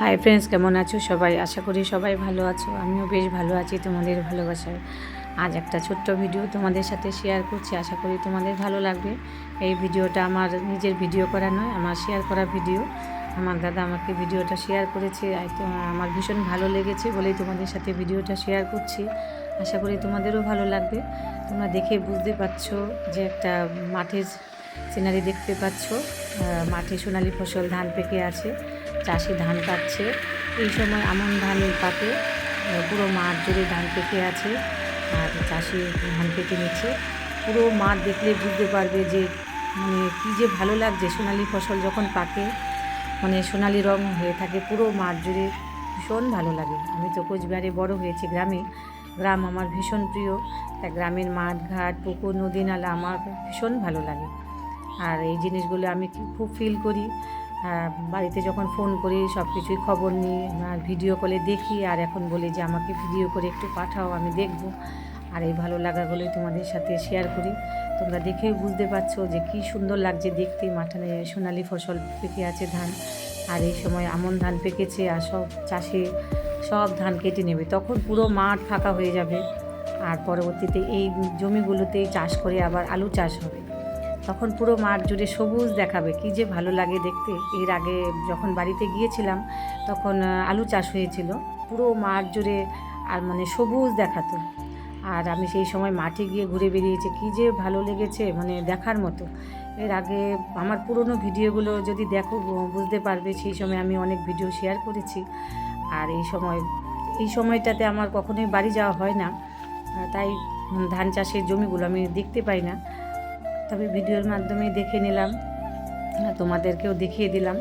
Hi friends কেমন আছো সবাই? আশা করি সবাই ভালো আছো। আমিও বেশ ভালো আছি তোমাদের ভালোবাসায়। আজ একটা ছোট্ট ভিডিও তোমাদের সাথে শেয়ার করছি। আশা করি তোমাদের ভালো লাগবে। এই ভিডিওটা আমার নিজের ভিডিও করা নয়, আমার শেয়ার করা ভিডিও আমার দাদা আমাকে ভিডিওটা শেয়ার করেছে। আমার ভীষণ ভালো লেগেছে বলেই তোমাদের সাথে ভিডিওটা শেয়ার করছি। আশা করি তোমাদেরও ভালো লাগবে। তোমরা দেখে বুঝতে পারছ যে একটা মাঠের সিনারি দেখতে পাচ্ছ। মাঠে সোনালি ফসল, ধান পেকে আছে। চাষি ধান কাটছে। এই সময় আমন ধান পাকে পুরো মাঠ জুড়ে ধান পেকে আছে আর চাষি ধান কেটে নিচ্ছে। পুরো মাঠ দেখলে বুঝতে পারবে যে মানে কী যে ভালো লাগছে সোনালি ফসল যখন পাকে মানে সোনালি রং হয়ে থাকে পুরো মাঠ জুড়ে। ভীষণ ভালো লাগে। আমি তো কোচবিহারে বড় হয়েছি গ্রামে। গ্রাম আমার ভীষণ প্রিয়। তাই গ্রামের মাঠ, ঘাট, পুকুর নদী নালা আমার ভীষণ ভালো লাগে। আর এই জিনিসগুলো আমি খুব ফিল করি। বাড়িতে যখন ফোন করি সব কিছুই খবর নিই আর ভিডিও কলে দেখি, আর এখন বলি যে আমাকে ভিডিও করে একটু পাঠাও, আমি দেখব। আর এই ভালো লাগাগুলোই তোমাদের সাথে শেয়ার করি। তোমরা দেখেই বুঝতে পারছ যে কি সুন্দর লাগছে দেখতে। মাঠে সোনালি ফসল পেকে আছে ধান, আর এই সময় আমন ধান পেকেছে, আর সব চাষে সব ধান কেটে নেবে। তখন পুরো মাঠ ফাঁকা হয়ে যাবে। আর পরবর্তীতে এই জমিগুলোতেই চাষ করে আবার আলু চাষ হবে। তখন পুরো মাঠ জুড়ে সবুজ দেখাবে। কি যে ভালো লাগে দেখতে। এর আগে যখন বাড়িতে গিয়েছিলাম, তখন আলু চাষ হয়েছিল। পুরো মাঠ জুড়ে, আর মানে সবুজ দেখাতো। আর আমি সেই সময় মাঠে গিয়ে ঘুরে বেরিয়েছি কি যে ভালো লেগেছে মানে দেখার মতো। এর আগে আমার পুরনো ভিডিওগুলো যদি দেখো বুঝতে পারবে সেই সময় আমি অনেক ভিডিও শেয়ার করেছি। আর এই সময়, এই সময়টাতে আমার কখনোই বাড়ি যাওয়া হয় না। তাই ধান চাষের জমিগুলো আমি দেখতে পাই না। তবে ভিডিওর মাধ্যমে দেখে নিলাম তোমাদেরকেও দেখিয়ে দিলাম,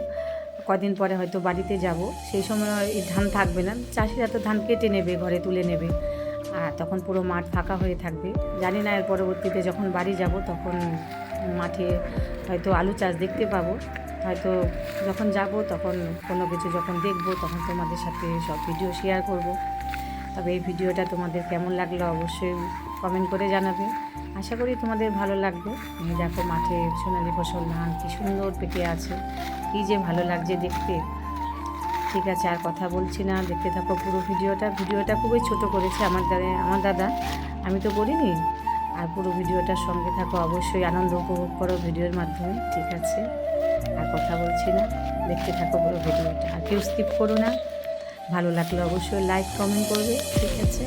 কদিন পরে হয়তো বাড়িতে যাব। সেই সময় এই ধান থাকবে না, চাষিরা তো ধান কেটে নেবে, ঘরে তুলে নেবে, আর তখন পুরো মাঠ ফাঁকা হয়ে থাকবে। জানি না এর পরবর্তীতে যখন বাড়ি যাব তখন মাঠে হয়তো আলু চাষ দেখতে পাবো। হয়তো যখন যাব তখন কোনো কিছু যখন দেখব তখন তোমাদের সাথে সব ভিডিও শেয়ার করব। তবে এই ভিডিওটা তোমাদের কেমন লাগল অবশ্যই কমেন্ট করে জানাবে। আশা করি তোমাদের ভালো লাগবে। তুমি দেখো মাঠে সোনালি ফসল ধান কি সুন্দর পেকে আছে। কি যে ভালো লাগছে দেখতে। ঠিক আছে, আর কথা বলছি না। দেখতে থাকো পুরো ভিডিওটা। ভিডিওটা খুবই ছোট করেছে আমার দাদা আমার দাদা। আমি তো করিনি আর পুরো ভিডিওটার সঙ্গে থাকো, অবশ্যই আনন্দ উপভোগ করো ভিডিওর মাধ্যমে। ঠিক আছে, আর কথা বলছি না। দেখতে থাকো পুরো ভিডিওটা। আর কেউ স্কিপ করো না। ভালো লাগলে অবশ্যই লাইক কমেন্ট করবে ঠিক আছে?